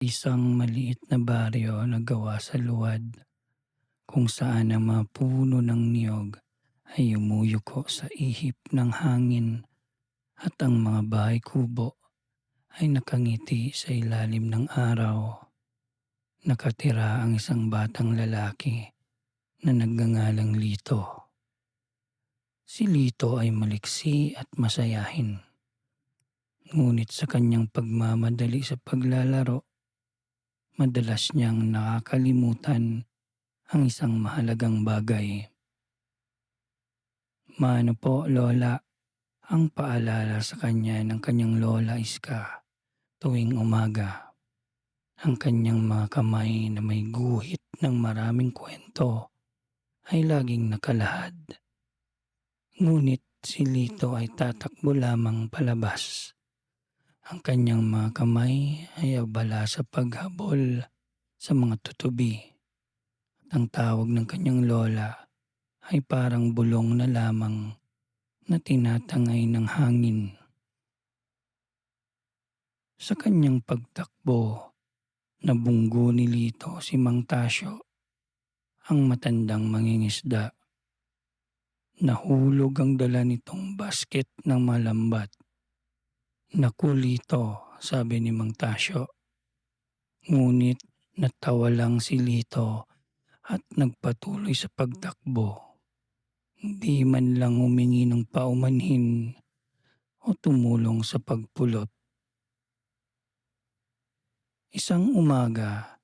Isang maliit na baryo na gawa sa luwad kung saan ang mga puno ng niyog ay umuyuko sa ihip ng hangin at ang mga bahay kubo ay nakangiti sa ilalim ng araw. Nakatira ang isang batang lalaki na nagngangalang Lito. Si Lito ay maliksi at masayahin. Ngunit sa kanyang pagmamadali sa paglalaro, madalas niyang nakakalimutan ang isang mahalagang bagay. Mano po, Lola, ang paalala sa kanya ng kanyang Lola Iska tuwing umaga. Ang kanyang mga kamay na may guhit ng maraming kwento ay laging nakalahad. Ngunit si Lito ay tatakbo lamang palabas. Ang kanyang mga kamay ay abala sa paghabol sa mga tutubi. At ang tawag ng kanyang lola ay parang bulong na lamang na tinatangay ng hangin. Sa kanyang pagtakbo, nabunggo ni Lito si Mang Tasyo, ang matandang mangingisda. Nahulog ang dala nitong basket ng malambat. Naku Lito, sabi ni Mang Tasyo. Ngunit natawa lang si Lito at nagpatuloy sa pagtakbo. Hindi man lang humingi ng paumanhin o tumulong sa pagpulot. Isang umaga,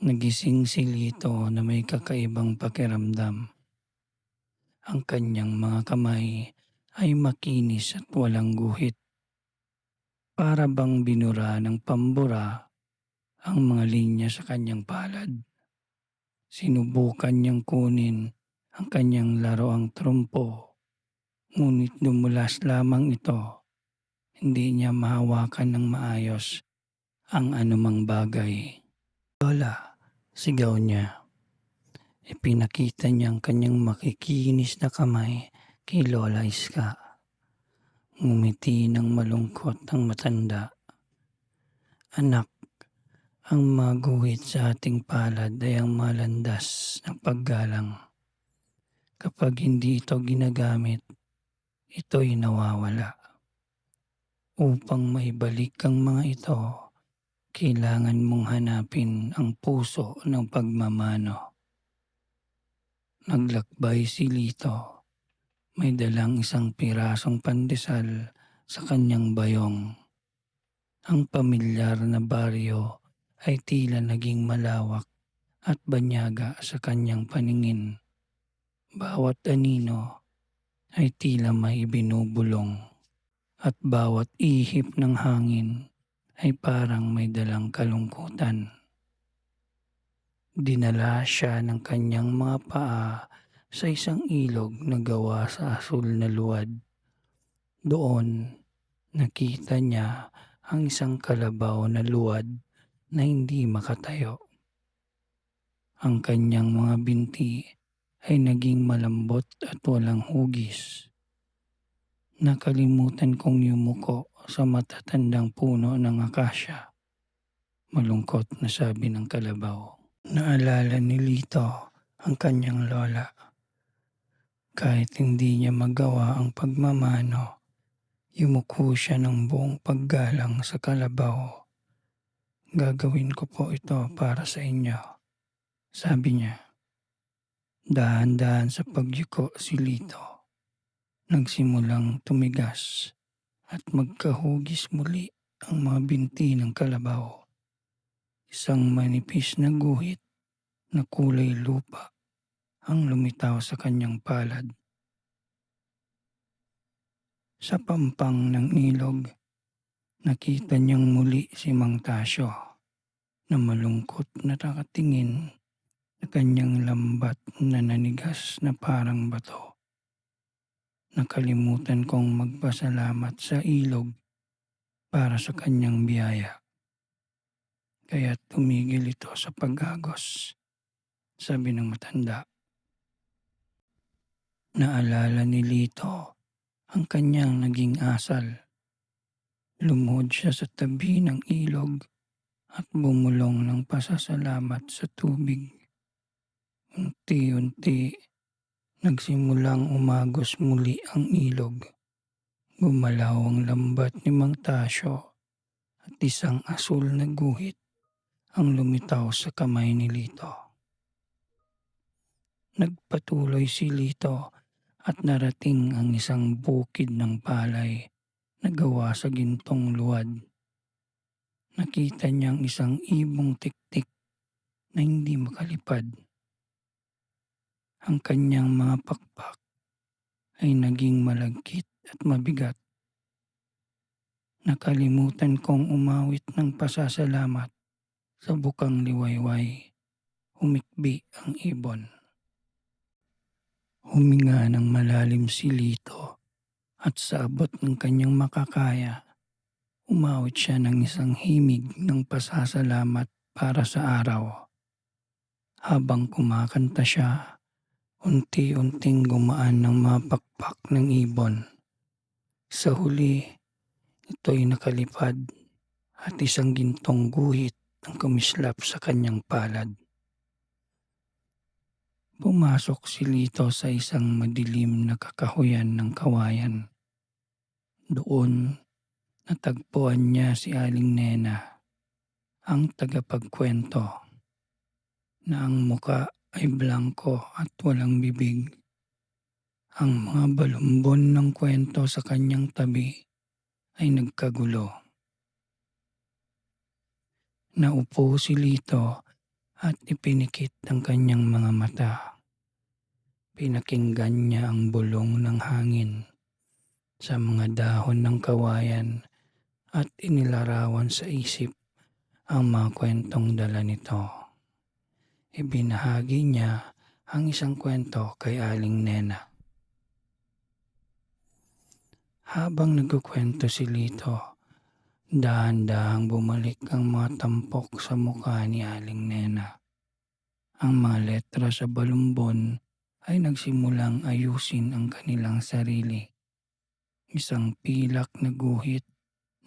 nagising si Lito na may kakaibang pakiramdam. Ang kanyang mga kamay ay makinis at walang guhit. Para bang binura ng pambura ang mga linya sa kanyang palad. Sinubukan niyang kunin ang kanyang laroang trumpo. Ngunit dumulas lamang ito. Hindi niya mahawakan ng maayos ang anumang bagay. Lola, sigaw niya. Ipinakita niya ang kanyang makikinis na kamay kay Lola Iska. Ngumiti ng malungkot ang matanda. Anak, ang maguhit sa ating palad ay ang malandas ng paggalang. Kapag hindi ito ginagamit, ito'y nawawala. Upang maibalik ang mga ito, kailangan mong hanapin ang puso ng pagmamano. Naglakbay si Lito. May dalang isang pirasong pandesal sa kanyang bayong. Ang pamilyar na baryo ay tila naging malawak at banyaga sa kanyang paningin. Bawat anino ay tila may binubulong at bawat ihip ng hangin ay parang may dalang kalungkutan. Dinala siya ng kanyang mga paa sa isang ilog na gawa sa asul na luwad. Doon, nakita niya ang isang kalabaw na luwad na hindi makatayo. Ang kanyang mga binti ay naging malambot at walang hugis. Nakalimutan kong yumuko sa matatandang puno ng akasya. Malungkot na sabi ng kalabaw. Naalala ni Lito ang kanyang lola. Kahit hindi niya magawa ang pagmamano, yumuko siya ng buong paggalang sa kalabaw. Gagawin ko po ito para sa inyo, sabi niya. Dahan-dahan sa pagyuko si Lito. Nagsimulang tumigas at magkahugis muli ang mga binti ng kalabaw. Isang manipis na guhit na kulay lupa ang lumitaw sa kanyang palad. Sa pampang ng ilog, nakita niyang muli si Mang Tasyo na malungkot na nakatingin na kanyang lambat na nanigas na parang bato. Nakalimutan kong magpasalamat sa ilog para sa kanyang biyaya. Kaya tumigil ito sa paghagos, sabi ng matanda. Naalala ni Lito ang kanyang naging asal. Lumuhod siya sa tabi ng ilog at bumulong ng pasasalamat sa tubig. Unti-unti, nagsimulang umagos muli ang ilog. Gumalaw ang lambat ni Mang Tasyo at isang asul na guhit ang lumitaw sa kamay ni Lito. Nagpatuloy si Lito at narating ang isang bukid ng palay na gawa sa gintong luwad. Nakita niyang isang ibong tiktik na hindi makalipad. Ang kanyang mga pakpak ay naging malagkit at mabigat. Nakalimutan kong umawit ng pasasalamat sa bukang liwayway. Humikbi ang ibon. Huminga ng malalim si Lito at sa abot ng kanyang makakaya, umawit siya ng isang himig ng pasasalamat para sa araw. Habang kumakanta siya, unti-unting gumaan ng mga pakpak ng ibon. Sa huli, ito'y nakalipad at isang gintong guhit ang kumislap sa kanyang palad. Pumasok si Lito sa isang madilim na kakahuyan ng kawayan. Doon, natagpuan niya si Aling Nena, ang tagapagkwento, na ang muka ay blanko at walang bibig. Ang mga balumbon ng kwento sa kanyang tabi ay nagkagulo. Naupo si Lito at ipinikit ang kanyang mga mata. Pinakinggan niya ang bulong ng hangin sa mga dahon ng kawayan at inilarawan sa isip ang mga kwentong dala nito. Ibinahagi niya ang isang kwento kay Aling Nena. Habang nagkukwento si Lito, dahan-dahang bumalik ang mga tampok sa mukha ni Aling Nena. Ang mga letra sa balumbon ay nagsimulang ayusin ang kanilang sarili. Isang pilak na guhit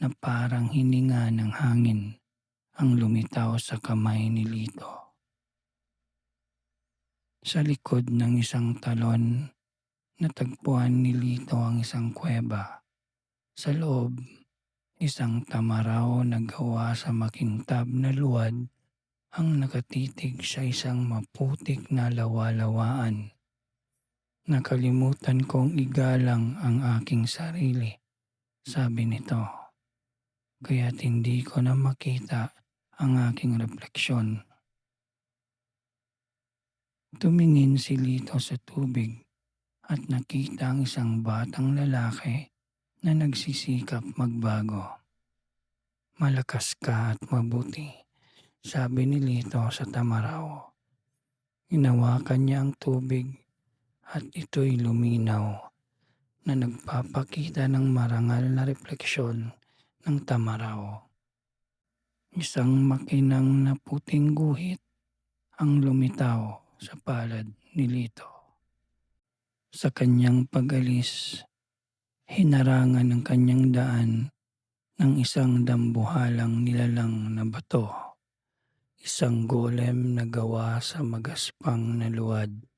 na parang hininga ng hangin ang lumitaw sa kamay ni Lito. Sa likod ng isang talon, natagpuan ni Lito ang isang kuweba. Sa loob, isang tamaraw na gawa sa makintab na luwad ang nakatitig sa isang maputik na lawalawaan. Nakalimutan kong igalang ang aking sarili, sabi nito. Kaya't hindi ko na makita ang aking refleksyon. Tumingin si Lito sa tubig at nakita ang isang batang lalaki na nagsisikap magbago. Malakas ka at mabuti, sabi ni Lito sa tamaraw. Inawakan niya ang tubig at ito'y luminaw na nagpapakita ng marangal na refleksyon ng tamaraw. Isang makinang na puting guhit ang lumitaw sa palad ni Lito. Sa kanyang pag-alis, hinarangan ng kanyang daan ng isang dambuhalang nilalang na bato. Isang golem na gawa sa magaspang na luwad.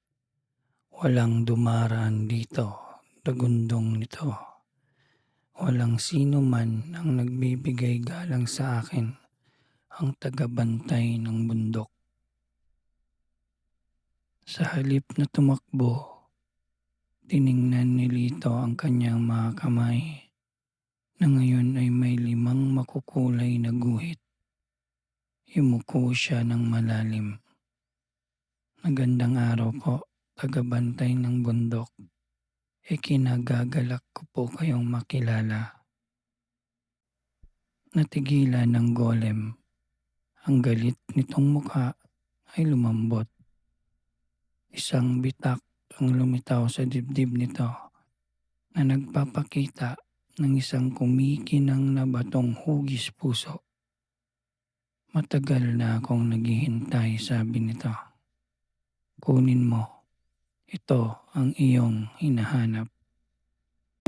Walang dumaraan dito, dagundong nito. Walang sino man ang nagbibigay galang sa akin, ang tagabantay ng bundok. Sa halip na tumakbo, tiningnan ni Lito ang kanyang mga kamay na ngayon ay may limang makukulay na guhit. Yumuko siya ng malalim. Magandang araw po, tagabantay ng bundok. E kinagagalak ko po kayong makilala. Natigilan ng golem. Ang galit nitong mukha ay lumambot. Isang bitak ang lumitaw sa dibdib nito na nagpapakita ng isang kumikinang na batong hugis puso. Matagal na akong naghihintay, sabi nito. Kunin mo. Ito ang iyong hinahanap.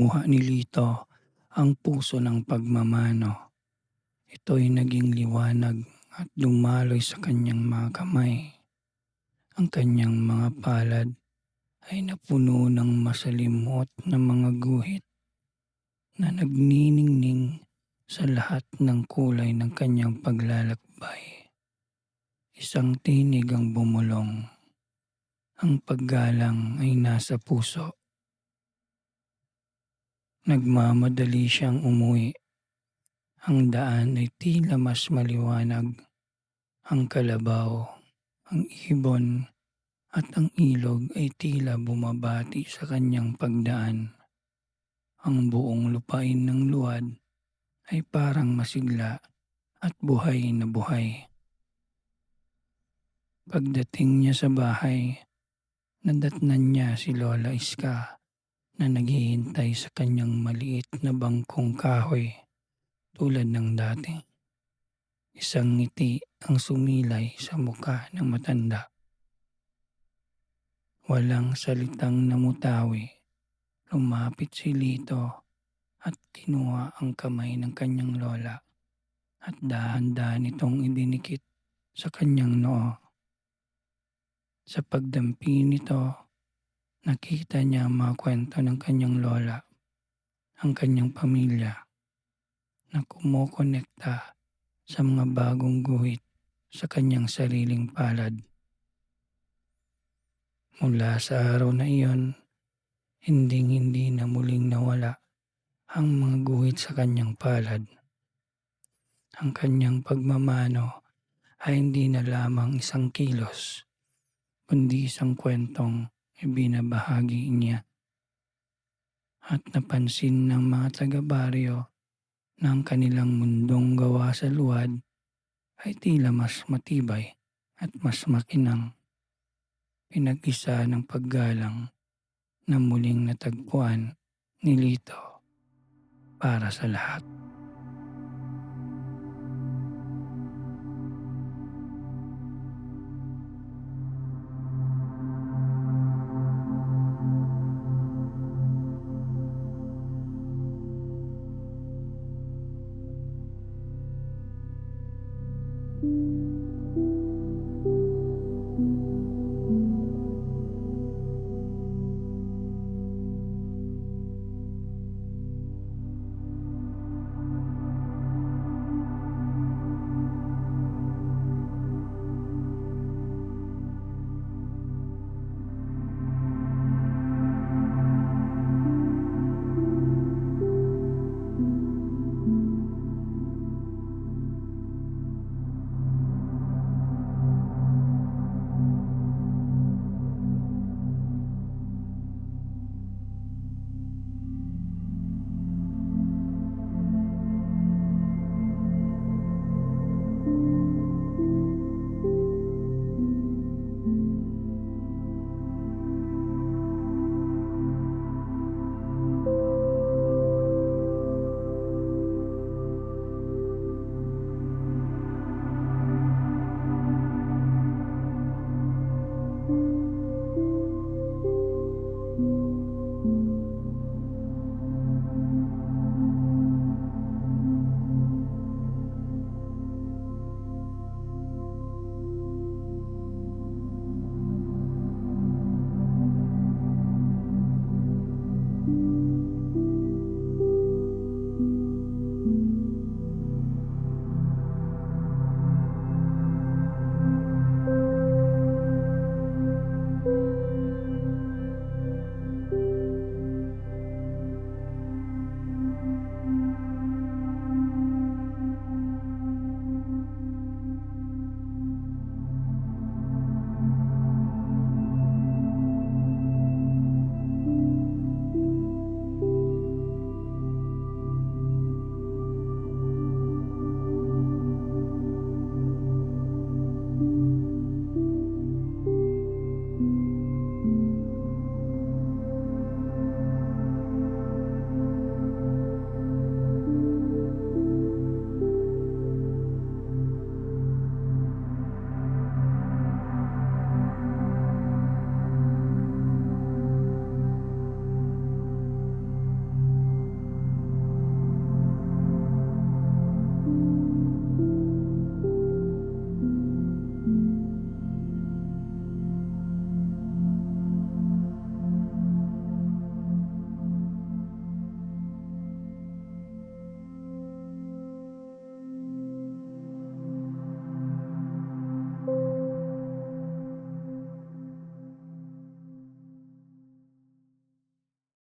Muha ni Lito ang puso ng pagmamano. Ito'y naging liwanag at dumaloy sa kanyang mga kamay. Ang kanyang mga palad ay napuno ng masalimot na mga guhit na nagniningning sa lahat ng kulay ng kanyang paglalakbay. Isang tinig ang bumulong. Ang paggalang ay nasa puso. Nagmamadali siyang umuwi. Ang daan ay tila mas maliwanag. Ang kalabaw, ang ibon, at ang ilog ay tila bumabati sa kanyang pagdaan. Ang buong lupain ng luwad ay parang masigla at buhay na buhay. Pagdating niya sa bahay, nadatnan niya si Lola Iska na naghihintay sa kanyang maliit na bangkong kahoy tulad ng dati. Isang ngiti ang sumilay sa muka ng matanda. Walang salitang namutawi. Lumapit si Lito at kinuha ang kamay ng kanyang lola at dahan-dahan itong idinikit sa kanyang noo. Sa pagdampi nito, nakita niya ang mga kwento ng kanyang lola, ang kanyang pamilya, na kumukonekta sa mga bagong guhit sa kanyang sariling palad. Mula sa araw na iyon, hinding-hindi na muling nawala ang mga guhit sa kanyang palad. Ang kanyang pagmamano ay hindi na lamang isang kilos, kundi isang kwentong ibinabahagi niya. At napansin ng mga taga-baryo na ang kanilang mundong gawa sa luwad ay tila mas matibay at mas makinang pinag-isa ng paggalang na muling natagpuan ni Lito para sa lahat.